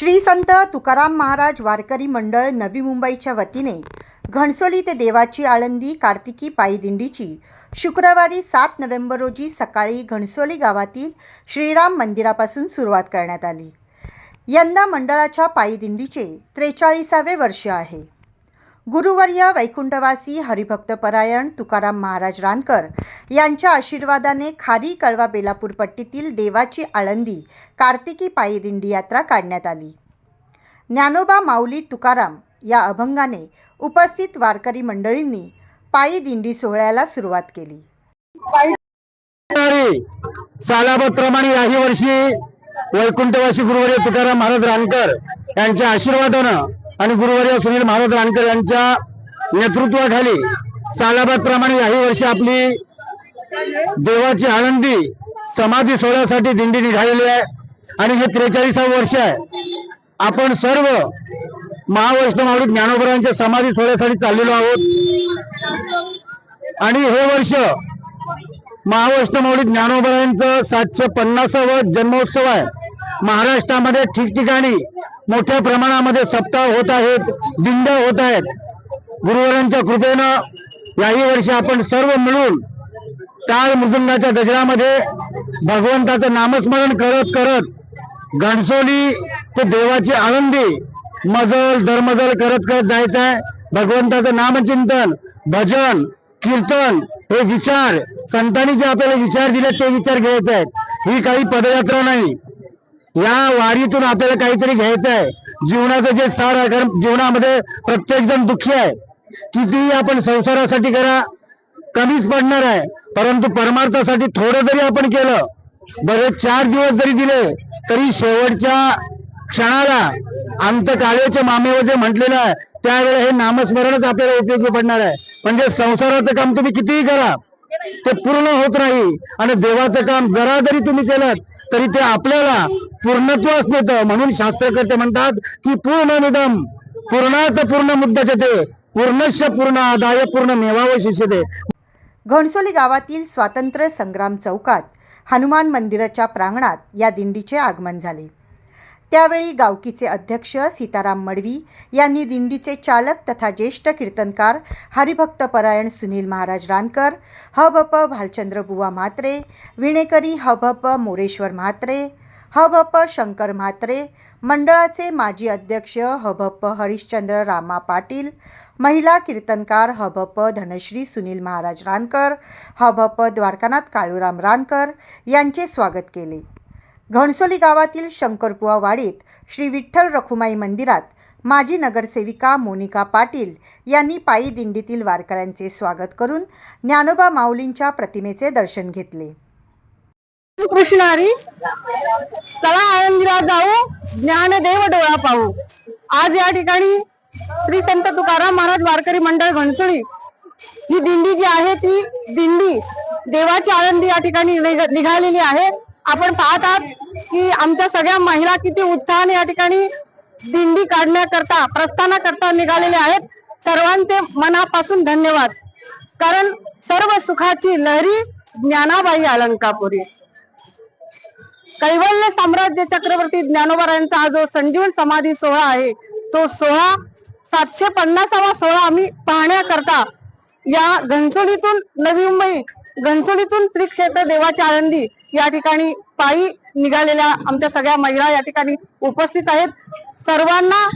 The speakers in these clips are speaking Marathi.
श्री संत तुकाराम महाराज वारकरी मंडळ नवी मुंबईच्या वतीने घणसोली ते देवाची आळंदी कार्तिकी पायदिंडीची शुक्रवारी सात नोव्हेंबर रोजी सकाळी घणसोली गावातील श्रीराम मंदिरापासून सुरुवात करण्यात आली. यंदा मंडळाच्या पायदिंडीचे त्रेचाळीसावे वर्ष आहे. गुरुवर्य वैकुंठवासी हरिभक्त परायण तुकाराम महाराज रानकर यांच्या आशीर्वादाने खारी कळवा बेलापूर पट्टीतील देवाची आळंदी कार्तिकी पायी दिंडी यात्रा काढण्यात आली. ज्ञानोबा माऊली तुकाराम या अभंगाने उपस्थित वारकरी मंडळींनी पायी दिंडी सोहळ्याला सुरुवात केली. सालाबतप्रमाणे याही वर्षी वैकुंठवासी गुरुवर्य तुकाराम महाराज रानकर यांच्या आशीर्वादानं आणि गुरुवर्य सुनील महाराज रानकर यांच्या नेतृत्वाखाली सालाबादप्रमाणे याही वर्षी आपली देवाची आनंदी समाधी सोहळ्यासाठी दिंडी निघालेली आहे. आणि हे त्रेचाळीसावं वर्ष आहे. आपण सर्व महावैष्णव आवडी ज्ञानोबरांच्या समाधी सोहळ्यासाठी चाललेलो आहोत. आणि हे वर्ष महावैष्णव आवडी ज्ञानोबरायांचं सातशे पन्नासावं जन्मोत्सव आहे. महाराष्ट्रामध्ये ठिकठिकाणी मोठ्या प्रमाणामध्ये सप्ताह होत आहेत दिंड्या होत आहेत. गुरुवरांच्या कृपेनं याही वर्षी आपण सर्व मिळून टाळ मृदुंगाच्या गजरामध्ये भगवंताचं नामस्मरण करत करत घणसोली ते देवाची आनंदी मजल दरमजल करत करत जायचं आहे भगवंताचं नामचिंतन भजन कीर्तन हे विचार संतांनी जे आपल्याला विचार दिले ते विचार घ्यायचे आहेत ही काही पदयात्रा नाही. या वारीतून आपल्याला काहीतरी घ्यायचं आहे जीवनाचं जे सार आहे कारण जीवनामध्ये प्रत्येक जण दुःखी आहे. कितीही आपण संसारासाठी करा कमीच पडणार आहे. परंतु परमार्थासाठी थोडं जरी आपण केलं बरे चार दिवस जरी दिले तरी शेवटच्या क्षणाला अंतकाळेच्या मामेवर जे म्हटलेलं आहे त्यावेळेला हे नामस्मरणच आपल्याला उपयोगी पडणार आहे. म्हणजे संसाराचं काम तुम्ही कितीही करा ते पूर्ण होत नाही. आणि देवाचं काम जरा जरी तुम्ही केलं तरी ते आपल्याला पूर्णत्वास नेतं म्हणून शास्त्रकर्ते म्हणतात की पूर्णमिदम पूर्णात पूर्ण मुद्दाचे ते पूर्णश पूर्ण आदाय पूर्ण मेवावं शिष्यते घणसोली गावातील स्वातंत्र्य संग्राम चौकात हनुमान मंदिराच्या प्रांगणात या दिंडीचे आगमन झाले. त्यावेळी गावकीचे अध्यक्ष सीताराम मडवी यांनी दिंडीचे चालक तथा ज्येष्ठ कीर्तनकार हरिभक्तपरायण सुनील महाराज रानकर हभप भालचंद्र बुवा म्हात्रे विणेकरी हभप मोरेश्वर म्हात्रे हभप शंकर म्हात्रे मंडळाचे माजी अध्यक्ष हभप हरिश्चंद्र रामा पाटील महिला कीर्तनकार हभप धनश्री सुनील महाराज रानकर हभप द्वारकानाथ काळूराम रानकर यांचे स्वागत केले. घणसोली गावातील शंकरपुवा वाडीत श्री विठ्ठल रखुमाई मंदिरात माजी नगरसेविका मोनिका पाटील यांनी पायी दिंडीतील वारकऱ्यांचे स्वागत करून ज्ञानोबा माऊलींच्या प्रतिमेचे दर्शन घेतले. कृष्णारी चला आळंदीला जाऊ ज्ञानदेव डोळा पाहू. आज या ठिकाणी श्री संत तुकाराम महाराज वारकरी मंडळ घणसोळी ही दिंडी जी आहे ती दिंडी देवाची आळंदी या ठिकाणी निघालेली आहे. आपण पाहत आहात की आमच्या सगळ्या महिला किती उत्साहाने या ठिकाणी दिंडी काढण्याकरता प्रस्थानाकरता निघालेले आहेत. सर्वांचे मनापासून धन्यवाद. कारण सर्व सुखाची लहरी ज्ञानाबाई अलंकापुरी. कैवल्य साम्राज्य चक्रवर्ती ज्ञानोबा हा जो संजीवन समाधी सोहळा आहे तो सोहळा सातशे पन्नासावा सोहळा आम्ही पाहण्याकरता या घनसोलीतून नवी मुंबई घनसोलीतून श्री क्षेत्र देवाच्या आळंदी या ठिकाणी पायी निघालेल्या आमच्या सगळ्या महिला या ठिकाणी उपस्थित आहेत. सर्वांना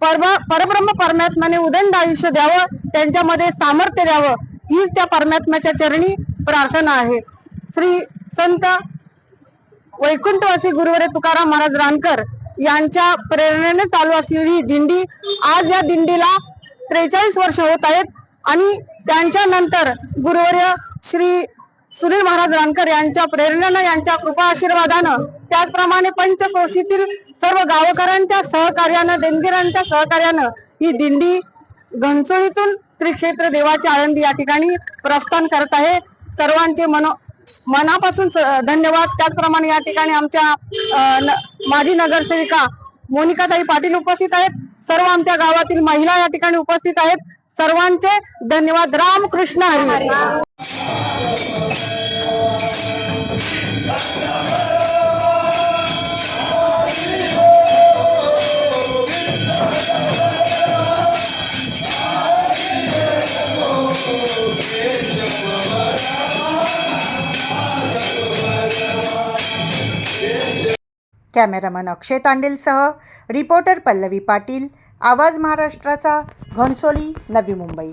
परम परब्रह्म परमात्म्याने उदंड आयुष्य द्यावं त्यांच्यामध्ये सामर्थ्य द्यावं हीच त्या परमात्म्याच्या चरणी प्रार्थना आहे. श्री संत वैकुंठवासी गुरुवरे तुकाराम महाराज रानकर यांच्या प्रेरणेने चालू असलेली ही दिंडी आज या दिंडीला त्रेचाळीस वर्ष होत आहेत आणि त्यांच्या नंतर गुरुवर्य श्री सुनील महाराज रानकर यांच्या प्रेरणेनं यांच्या कृपा आशीर्वादानं त्याचप्रमाणे पंचक्रोशीतील सर्व गावकऱ्यांच्या सहकार्यानं देणगीरांच्या सहकार्यानं ही दिंडी घनसोळीतून श्री क्षेत्र देवाची आळंदी या ठिकाणी प्रस्थान करत आहे. सर्वांचे मनो मनापासून स- धन्यवाद. त्याचप्रमाणे या ठिकाणी आमच्या न- माजी नगरसेविका मोनिकाताई पाटील उपस्थित आहेत. सर्व आमच्या गावातील महिला या ठिकाणी उपस्थित आहेत. सर्वांचे धन्यवाद. रामकृष्ण हरी. कॅमेरामन अक्षय तांडेलसह रिपोर्टर पल्लवी पाटील आवाज महाराष्ट्राचा घणसोली नवी मुंबई.